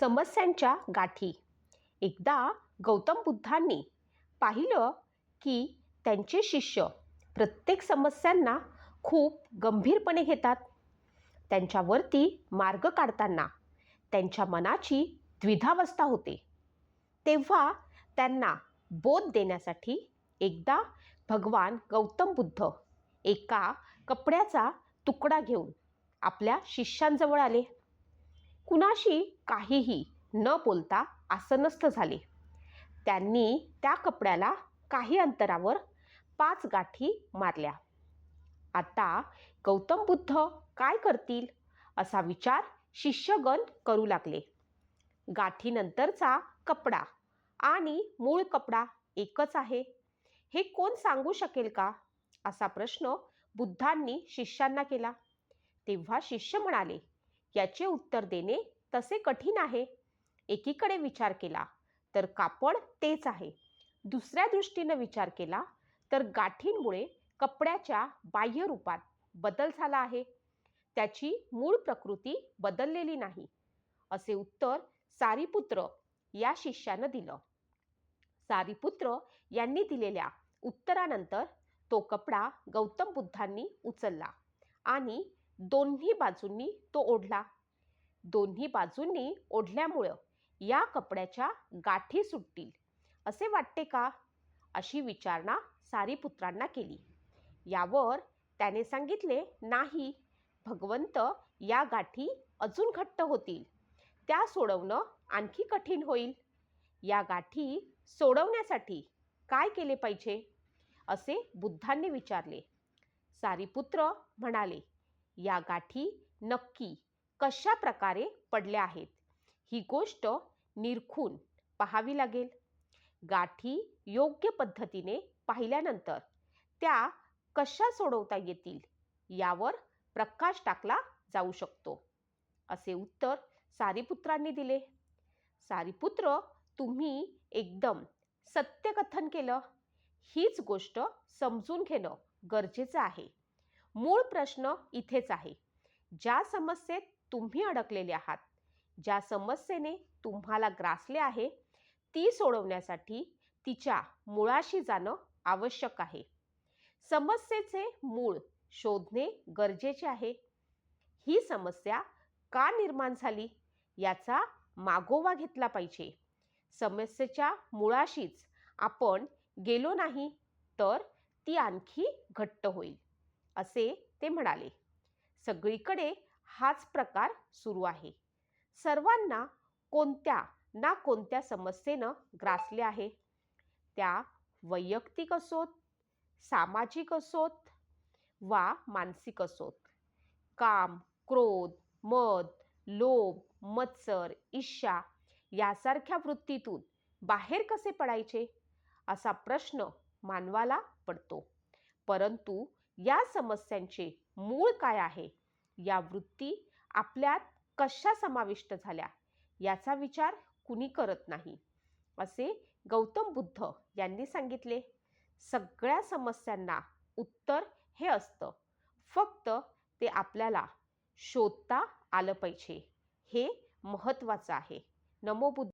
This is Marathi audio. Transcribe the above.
समस्यांच्या गाठी. एकदा गौतम बुद्धांनी पाहिलं की त्यांचे शिष्य प्रत्येक समस्यांना खूप गंभीरपणे घेतात. त्यांच्यावरती मार्ग काढताना त्यांच्या मनाची द्विधावस्था होते. तेव्हा त्यांना बोध देण्यासाठी एकदा भगवान गौतम बुद्ध एका कपड्याचा तुकडा घेऊन आपल्या शिष्यांजवळ आले. कुणाशी काहीही न बोलता आसनस्थ झाले. त्यांनी त्या कपड्याला काही अंतरावर पाच गाठी मारल्या. आता गौतम बुद्ध काय करतील असा विचार शिष्यगण करू लागले. गाठीनंतरचा कपडा आणि मूळ कपडा एकच आहे. हे कोण सांगू शकेल का? असा प्रश्न बुद्धांनी शिष्यांना केला. तेव्हा शिष्य म्हणाले याचे उत्तर देणे तसे कठीण आहे. एकीकडे विचार केला तर कापड तेच आहे. दुसऱ्या दृष्टीनं विचार केला तर गाठींमुळे कपड्याच्या बाह्य रूपात बदल झाला आहे. त्याची मूळ प्रकृती बदललेली नाही असे उत्तर सारीपुत्र या शिष्यानं दिलं. सारीपुत्र यांनी दिलेल्या उत्तरानंतर तो कपडा गौतम बुद्धांनी उचलला आणि दोन्ही बाजूंनी तो ओढला. दोन्ही बाजूंनी ओढल्यामुळं या कपड्याच्या गाठी सुटतील. असे वाटते का? अशी विचारणा सारीपुत्रांना केली. यावर त्याने सांगितले नाही. भगवंत या गाठी अजून घट्ट होतील. त्या सोडवणं आणखी कठीण होईल. या गाठी सोडवण्यासाठी काय केले पाहिजे? असे बुद्धांनी विचारले. सारीपुत्र म्हणाले या गाठी नक्की कशा प्रकारे पडल्या आहेत? ही गोष्ट निरखून पाहावी लागेल. गाठी योग्य पद्धतीने पाहिल्यानंतर त्या कशा सोडवता येतील यावर प्रकाश टाकला जाऊ शकतो. असे उत्तर सारीपुत्रांनी दिले. सारीपुत्र तुम्ही एकदम सत्यकथन केलं. हीच गोष्ट समजून घेणं गरजेचं आहे. मूळ प्रश्न इथेच आहे. ज्या समस्येत तुम्ही अडकलेले आहात ज्या समस्येने तुम्हाला ग्रासले आहे ती सोडवण्यासाठी तिच्या मुळाशी जाणं आवश्यक आहे. समस्येचे मूळ शोधणे गरजेचे आहे. ही समस्या का निर्माण झाली याचा मागोवा घेतला पाहिजे. समस्येच्या मुळाशीच आपण गेलो नाही तर ती आणखी घट्ट होईल. असे ते म्हणाले. सगळीकडे हाच प्रकार सुरू आहे. सर्वांना कोणत्या ना कोणत्या समस्येनं ग्रासले आहे? त्या वैयक्तिक असोत सामाजिक असोत वा मानसिक असोत. काम क्रोध मद लोभ मत्सर ईशा यासारख्या वृत्तीतून बाहेर कसे पडायचे? असा प्रश्न मानवाला पडतो. परंतु या समस्यांचे मूळ काय आहे? या वृत्ती आपल्यात कशा समाविष्ट झाल्या? याचा विचार कुणी करत नाही. असे गौतम बुद्ध यांनी सांगितले. सगळ्या समस्यांना उत्तर हे असतं. फक्त ते आपल्याला शोधता आलं पाहिजे. हे महत्त्वाचं आहे. नमो बुद्ध